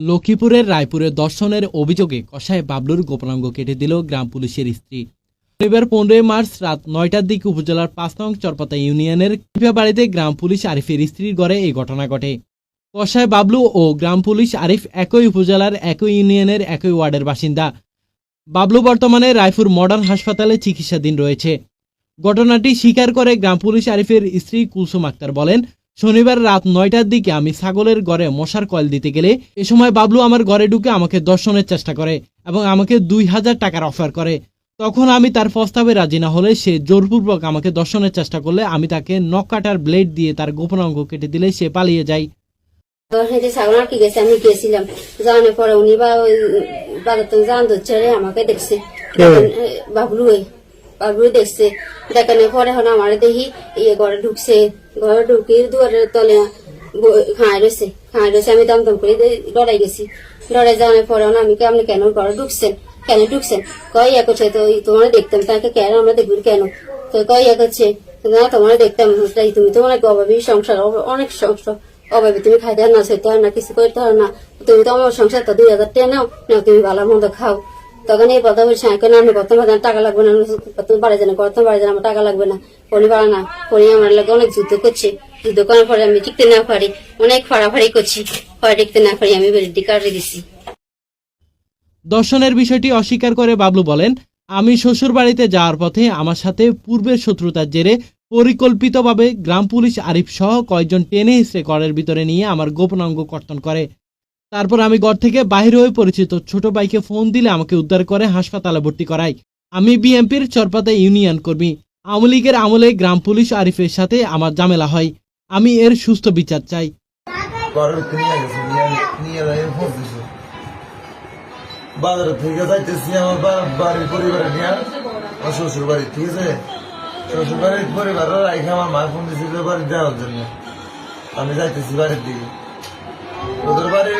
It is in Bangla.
লক্ষ্মীপুরের রায়পুরের দর্শনের অভিযোগে কষায় বাবলুর গোপনাঙ্গ কেটে দিল গ্রাম পুলিশের স্ত্রী। শনিবার পনেরোই মার্চ রাত নয়টার দিকে উপজেলার পাঁচ নং চরপাতা ইউনিয়নের বাড়িতে গ্রাম পুলিশ আরিফের স্ত্রীর ঘরে এই ঘটনা ঘটে। কষায় বাবলু ও গ্রাম পুলিশ আরিফ একই উপজেলার, একই ইউনিয়নের, একই ওয়ার্ডের বাসিন্দা। বাবলু বর্তমানে রায়পুর মডার্ন হাসপাতালে চিকিৎসাধীন রয়েছে। ঘটনাটি স্বীকার করে গ্রাম পুলিশ আরিফের স্ত্রী কুলসুম আক্তার বলেন শনিবার রাত নয়টার দিকে আমি ছাগলের ঘরে মশার কয়েল দিতে গেলে এ সময় বাবলু আমার ঘরে ঢুকে আমাকে দর্শনের চেষ্টা করে এবং আমাকে দুই হাজার টাকার অফার করে। তখন আমি তার প্রস্তাবে রাজি না হলে সে জোরপূর্বক আমাকে দর্শনের চেষ্টা করলে আমি তাকে নখ কাটার ব্লেড দিয়ে তার গোপন অঙ্গ কেটে দিলে সে পালিয়ে যায়। দর্শনে ছাগল আটকে গেছে আমি গেছিলাম জানার পরে উনি বা ওই বাগাতে জান ধরছে আমাকে দেখছে। বাবলু ওই। বাবলু দেখছে। দেখানোর পরে এখন আমার দেখি ইয়ে ঘরে ঢুকছে। ঘরে ঢুকে দুয়ারের তলে খাঁয় রয়েছে খাঁয় রয়েছে, আমি দম দম করে লড়াই গেছি। লড়াই যাওয়ার পরে আমি আপনি কেন ঘরে ঢুকছেন? কেন ঢুকছেন? কয় ইয়া করছে, তো তোমার দেখতাম, তাকে কেন আমরা দেখবি কেন? তো কয় ইয়া করছে, না, তোমার দেখতাম তুমি তো অনেক অভাবী, সংসার অনেক সংসার অভাবে, তুমি খাইতে না সেতে হয় না, কিছু করতে হয় না। তুমি তো আমার সংসার তো দুই হাজার টাকা নাও না তুমি ভালো মন্দ খাও। তখন এই কথা বলছি কেন আমি বাজার টাকা লাগবে না কত বাড়ি জানা কত বাড়ি আমার টাকা লাগবে না। পরি পারা না পরি আমার লাগে অনেক যুদ্ধ করছে। যুদ্ধ করার পরে আমি টিকতে না পারি অনেক ফাড়াফাড়ি করছি। পরে টিকতে না পারি আমি বেরিয়ে কাটিয়ে দিছি। দর্শনের বিষয়টি অস্বীকার করে বাবলু বলেন, আমি শ্বশুর বাড়িতে যাওয়ার পথে আমার সাথে পূর্বের শত্রুতার জেরে পরিকল্পিতভাবে গ্রাম পুলিশ আরিফ সহ কয়েকজন টেনে হিসড়ে ঘরের ভিতরে নিয়ে আমার গোপন অঙ্গ কর্তন করে। তারপর আমি ঘর থেকে বাহির হয়ে পরিচিত ছোট ভাইকে ফোন দিলে আমাকে উদ্ধার করে হাসপাতালে ভর্তি করায়। আমি বিএনপির চরপাতা ইউনিয়ন কর্মী। আওয়ামী লীগের আমলে গ্রাম পুলিশ আরিফের সাথে আমার ঝামেলা হয়। আমি এর সুস্থ বিচার চাই। বাজার থেকে যাইতেছি আমার বাড়ির পরিবারে নিয়ে। আমার শ্বশুর বাড়ি, ঠিক আছে? শ্বশুর বাড়ির রাইখে আমার মা ফোন দিছিল বাড়ি জন্য। আমি যাইতেছি বাড়ির দিকে। ওদের বাড়ির